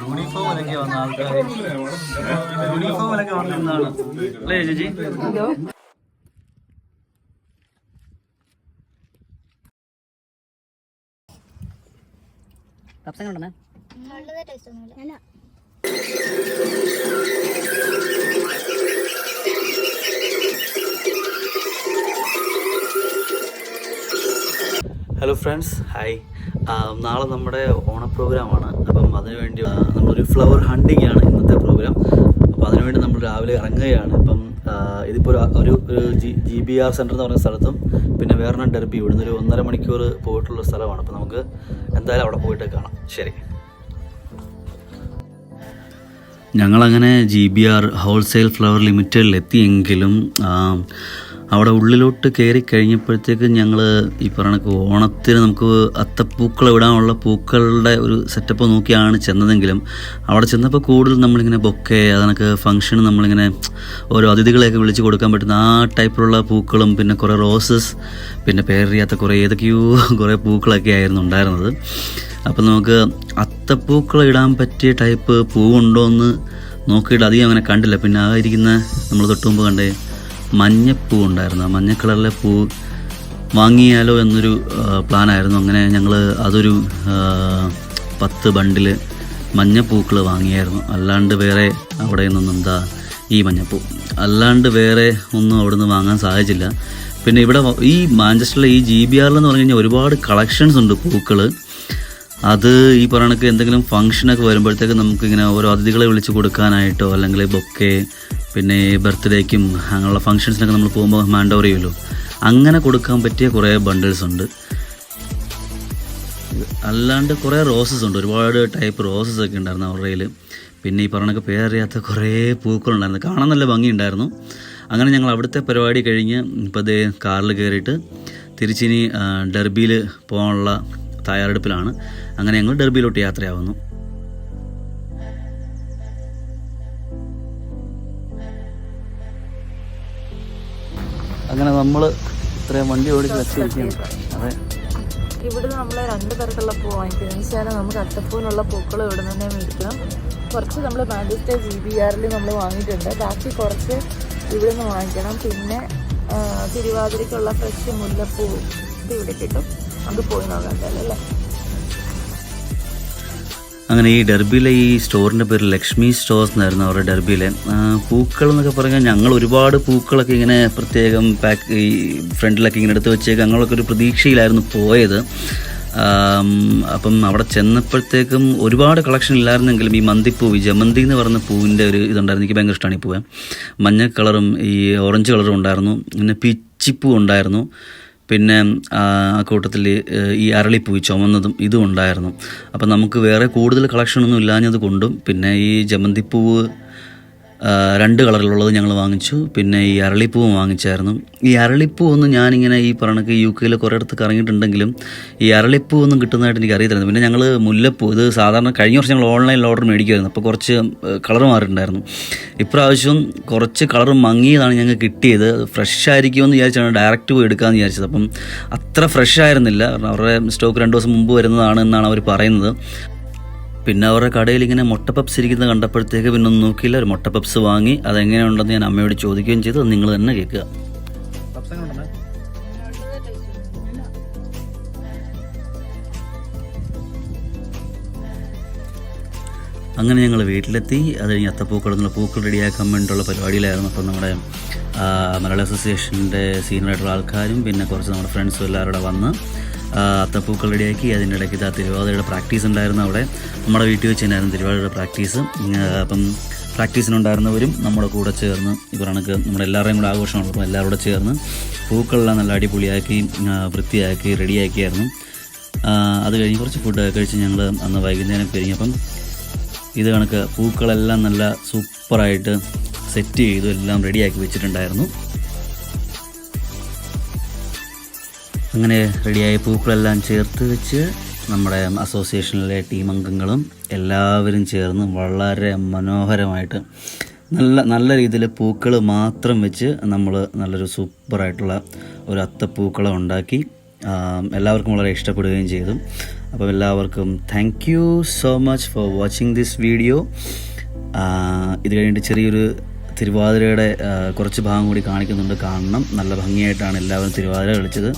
യൂണിഫോമിലൊക്കെ വന്ന ആൾക്കാർ യൂണിഫോമിലൊക്കെ വന്നിരുന്നാണ് അല്ലേ ചേച്ചി? നല്ലതേ ടേസ്റ്റ് ഒന്നുമില്ല. ഹലോ ഫ്രണ്ട്സ് ഹായ് നാളെ നമ്മുടെ ഓണ പ്രോഗ്രാമാണ് അപ്പം അതിനുവേണ്ടി നമ്മളൊരു ഫ്ലവർ ഹണ്ടിങ് ആണ് ഇന്നത്തെ പ്രോഗ്രാം അപ്പോൾ അതിനുവേണ്ടി നമ്മൾ രാവിലെ ഇറങ്ങുകയാണ്. ഇപ്പം ഇതിപ്പോൾ ഒരു ഒരു ജി ബി ആർ സെന്റർ എന്ന് പറയുന്ന സ്ഥലത്തും പിന്നെ വേറെ ഡെർബി ഇവിടുന്ന് ഒരു ഒന്നര മണിക്കൂർ പോയിട്ടുള്ള സ്ഥലമാണ്. അപ്പോൾ നമുക്ക് എന്തായാലും അവിടെ പോയിട്ട് കാണാം. ശരി. ഞങ്ങളങ്ങനെ G B R wholesale flower ആ, അവിടെ ഉള്ളിലോട്ട് കയറി കഴിഞ്ഞപ്പോഴത്തേക്ക് ഞങ്ങൾ ഈ പറഞ്ഞ ഓണത്തിന് നമുക്ക് അത്തപ്പൂക്കൾ ഇടാനുള്ള പൂക്കളുടെ ഒരു സെറ്റപ്പ് നോക്കിയാണ് ചെന്നതെങ്കിലും അവിടെ ചെന്നപ്പോൾ കൂടുതൽ നമ്മളിങ്ങനെ ബൊക്കെ അതിനൊക്കെ ഫംഗ്ഷൻ നമ്മളിങ്ങനെ ഓരോ അതിഥികളെയൊക്കെ വിളിച്ച് കൊടുക്കാൻ പറ്റുന്ന ആ ടൈപ്പിലുള്ള പൂക്കളും പിന്നെ കുറേ റോസസ് പിന്നെ പേരറിയാത്ത കുറേ ഏതൊക്കെയോ കുറേ പൂക്കളൊക്കെ ആയിരുന്നു ഉണ്ടായിരുന്നത്. അപ്പം നമുക്ക് അത്തപ്പൂക്കൾ ഇടാൻ പറ്റിയ ടൈപ്പ് പൂവുണ്ടോ എന്ന് നോക്കിയിട്ട് അധികം അങ്ങനെ കണ്ടില്ല. പിന്നെ ആ ഇരിക്കുന്ന നമ്മൾ തൊട്ടുമുമ്പ് കണ്ടേ മഞ്ഞപ്പൂ ഉണ്ടായിരുന്നു. ആ മഞ്ഞ കളറിലെ പൂ വാങ്ങിയാലോ എന്നൊരു പ്ലാനായിരുന്നു. അങ്ങനെ ഞങ്ങൾ അതൊരു പത്ത് ബണ്ടിൽ മഞ്ഞപ്പൂക്കൾ വാങ്ങിയായിരുന്നു. അല്ലാണ്ട് വേറെ അവിടെ നിന്നൊന്നും എന്താ ഈ മഞ്ഞപ്പൂ. അല്ലാണ്ട് വേറെ ഒന്നും അവിടെ നിന്ന് വാങ്ങാൻ സാധിച്ചില്ല. പിന്നെ ഇവിടെ ഈ മാഞ്ചസ്റ്ററിലെ ഈ ജി ബി ആറിലെന്ന് പറഞ്ഞു കഴിഞ്ഞാൽ ഒരുപാട് കളക്ഷൻസ് ഉണ്ട് പൂക്കൾ അത് ഈ പറയണക്ക് എന്തെങ്കിലും ഫംഗ്ഷനൊക്കെ വരുമ്പോഴത്തേക്ക് നമുക്കിങ്ങനെ ഓരോ അതിഥികളെ വിളിച്ച് കൊടുക്കാനായിട്ടോ അല്ലെങ്കിൽ ബൊക്കെ പിന്നെ ബർത്ത്ഡേക്കും അങ്ങനെയുള്ള ഫംഗ്ഷൻസിനൊക്കെ നമ്മൾ പോകുമ്പോൾ ചെയ്യുമല്ലോ. അങ്ങനെ കൊടുക്കാൻ പറ്റിയ കുറേ ബണ്ടിൽസ് ഉണ്ട്. അല്ലാണ്ട് കുറേ റോസസ് ഉണ്ട്. ഒരുപാട് ടൈപ്പ് റോസസ് ഒക്കെ ഉണ്ടായിരുന്നു അവരുടെ കയ്യിൽ പിന്നെ ഈ പറഞ്ഞൊക്കെ പേരറിയാത്ത കുറേ പൂക്കളുണ്ടായിരുന്നു. കാണാൻ നല്ല ഭംഗിയുണ്ടായിരുന്നു. അങ്ങനെ ഞങ്ങൾ അവിടുത്തെ പരിപാടി കഴിഞ്ഞ് ഇപ്പോൾ അതേ കാറിൽ കയറിയിട്ട് തിരിച്ചിനി ഡെർബിയിൽ പോകാനുള്ള തയ്യാറെടുപ്പിലാണ്. അങ്ങനെ ഞങ്ങൾ ഡെർബിയിലോട്ട് യാത്രയാവുന്നു. അങ്ങനെ നമ്മൾ ഇത്രയും വണ്ടി ഓടിച്ച് വെച്ചിരിക്കുകയാണ് അതെ. ഇവിടെ നമ്മൾ രണ്ട് തരത്തിലുള്ള പൂ വാങ്ങിക്കുന്നത് വെച്ചാൽ നമുക്ക് അത്തപ്പൂവിനുള്ള പൂക്കൾ ഇവിടെ നിന്ന് തന്നെ മേടിക്കണം. കുറച്ച് നമ്മൾ മാഞ്ചസ്റ്റർ ജി ബി ആറിൽ നമ്മൾ വാങ്ങിയിട്ടുണ്ട്. ബാക്കി കുറച്ച് ഇവിടെ നിന്ന് വാങ്ങിക്കണം. പിന്നെ തിരുവാതിരയ്ക്കുള്ള ഫ്രഷ് മുല്ലപ്പൂ ഇവിടെ കിട്ടും. അത് പോയി നോക്കാം അല്ലേ? അങ്ങനെ ഈ ഡെർബിയിലെ ഈ സ്റ്റോറിന്റെ പേര് ലക്ഷ്മി സ്റ്റോർസ് എന്നായിരുന്നു അവരുടെ ഡെർബിയിലെ. പൂക്കൾ എന്നൊക്കെ പറഞ്ഞാൽ ഞങ്ങൾ ഒരുപാട് പൂക്കളൊക്കെ ഇങ്ങനെ പ്രത്യേകം പാക്ക് ഈ ഫ്രണ്ടിലൊക്കെ ഇങ്ങനെ എടുത്ത് വെച്ചേക്ക്. ഞങ്ങളൊക്കെ ഒരു പ്രതീക്ഷയിലായിരുന്നു പോയത്. അപ്പം അവിടെ ചെന്നപ്പോഴത്തേക്കും ഒരുപാട് കളക്ഷൻ ഇല്ലായിരുന്നെങ്കിലും ഈ മന്തിപ്പൂ ഈ ജമന്തി എന്ന് പറഞ്ഞ പൂവിന്റെ ഒരു ഇതുണ്ടായിരുന്നു. എനിക്ക് ഭയങ്കര ഇഷ്ടമാണ് ഈ പൂവ്. മഞ്ഞ കളറും ഈ ഓറഞ്ച് കളറും ഉണ്ടായിരുന്നു. പിന്നെ പിച്ചിപ്പൂ ഉണ്ടായിരുന്നു. പിന്നെ ആ കൂട്ടത്തിൽ ഈ അരളിപ്പൂ ഈ ചുമന്നതും ഇതും ഉണ്ടായിരുന്നു. അപ്പം നമുക്ക് വേറെ കൂടുതൽ കളക്ഷനൊന്നും ഇല്ലാഞ്ഞത് കൊണ്ടും പിന്നെ ഈ ജമന്തിപ്പൂവ് രണ്ട് കളറിലുള്ളത് ഞങ്ങൾ വാങ്ങിച്ചു. പിന്നെ ഈ അരളിപ്പൂവും വാങ്ങിച്ചായിരുന്നു. ഈ അരളിപ്പൂ ഒന്നും ഞാനിങ്ങനെ ഈ പറഞ്ഞക്ക് യു കെയിൽ കുറേ ഇടത്ത് കറങ്ങിയിട്ടുണ്ടെങ്കിലും ഈ അരളിപ്പൂ ഒന്നും കിട്ടുന്നതായിട്ട് എനിക്ക് അറിയത്തില്ല പിന്നെ ഞങ്ങൾ മുല്ലപ്പൂ ഇത് സാധാരണ കഴിഞ്ഞ വർഷം ഞങ്ങൾ ഓൺലൈനിൽ ഓർഡർ മേടിക്കുമായിരുന്നു. അപ്പോൾ കുറച്ച് കളർ മാറിയിട്ടുണ്ടായിരുന്നു. ഇപ്രാവശ്യം കുറച്ച് കളർ മങ്ങിയതാണ് ഞങ്ങൾക്ക് കിട്ടിയത്. ഫ്രഷ് ആയിരിക്കുമെന്ന് വിചാരിച്ചാണ് ഡയറക്റ്റ് പോയി എടുക്കാമെന്ന് വിചാരിച്ചത്. അപ്പം അത്ര ഫ്രഷ് ആയിരുന്നില്ല. കാരണം അവരുടെ സ്റ്റോക്ക് രണ്ട് ദിവസം മുമ്പ് വരുന്നതാണ് എന്നാണ് അവർ പറയുന്നത്. പിന്നെ അവരുടെ കടയിൽ ഇങ്ങനെ മുട്ട പപ്സ് ഇരിക്കുന്നത് കണ്ടപ്പോഴത്തേക്ക് പിന്നെ ഒന്നും നോക്കിയില്ല. ഒരു മുട്ട പപ്സ് വാങ്ങി. അതെങ്ങനെയുണ്ടെന്ന് ഞാൻ അമ്മയോട് ചോദിക്കുകയും ചെയ്തു. നിങ്ങൾ തന്നെ കേൾക്കുക. അങ്ങനെ ഞങ്ങൾ വീട്ടിലെത്തി. അത് കഴിഞ്ഞ് അത്തപ്പൂക്കൾ എന്നുള്ള പൂക്കൾ റെഡിയാക്കാൻ വേണ്ടിയിട്ടുള്ള പരിപാടിയിലായിരുന്നു. അപ്പം നമ്മുടെ മലയാള അസോസിയേഷന്റെ സീനിയറായിട്ടുള്ള ആൾക്കാരും പിന്നെ കുറച്ച് നമ്മുടെ ഫ്രണ്ട്സും എല്ലാവരും വന്ന് അത്തപ്പൂക്കൾ റെഡിയാക്കി അതിന്റെ ഇടയ്ക്ക് ഇതാ തിരുവാതിരയുടെ പ്രാക്ടീസ് ഉണ്ടായിരുന്നു അവിടെ. നമ്മുടെ വീട്ടിൽ വെച്ച് തന്നെയായിരുന്നു തിരുവാതിരയുടെ പ്രാക്ടീസ്. അപ്പം പ്രാക്ടീസിനുണ്ടായിരുന്നവരും നമ്മുടെ കൂടെ ചേർന്ന് ഈ കണക്ക് നമ്മുടെ എല്ലാവരുടെയും കൂടെ ആഘോഷമാണ്. അപ്പോൾ എല്ലാവരും കൂടെ ചേർന്ന് പൂക്കളെല്ലാം നല്ല അടിപൊളിയാക്കി വൃത്തിയാക്കി റെഡിയാക്കിയായിരുന്നു. അത് കഴിഞ്ഞ് കുറച്ച് ഫുഡ് കഴിച്ച് ഞങ്ങൾ അന്ന് വൈകുന്നേരം പിരിഞ്ഞപ്പം ഇത് കണക്ക് പൂക്കളെല്ലാം നല്ല സൂപ്പറായിട്ട് സെറ്റ് ചെയ്തു എല്ലാം റെഡിയാക്കി വെച്ചിട്ടുണ്ടായിരുന്നു. അങ്ങനെ റെഡിയായ പൂക്കളെല്ലാം ചേർത്ത് വെച്ച് നമ്മുടെ അസോസിയേഷനിലെ ടീം അംഗങ്ങളും എല്ലാവരും ചേർന്ന് വളരെ മനോഹരമായിട്ട് നല്ല നല്ല രീതിയിൽ പൂക്കൾ മാത്രം വെച്ച് നമ്മൾ നല്ലൊരു സൂപ്പറായിട്ടുള്ള ഒരു അത്തപ്പൂക്കളം ഉണ്ടാക്കി എല്ലാവർക്കും വളരെ ഇഷ്ടപ്പെടുകയും ചെയ്തു. അപ്പം എല്ലാവർക്കും thank you so much for watching this video ഇത് കഴിഞ്ഞിട്ട് ചെറിയൊരു തിരുവാതിരയുടെ കുറച്ച് ഭാഗം കൂടി കാണിക്കുന്നുണ്ട്. കാണണം. നല്ല ഭംഗിയായിട്ടാണ് എല്ലാവരും തിരുവാതിര കളിച്ചത്.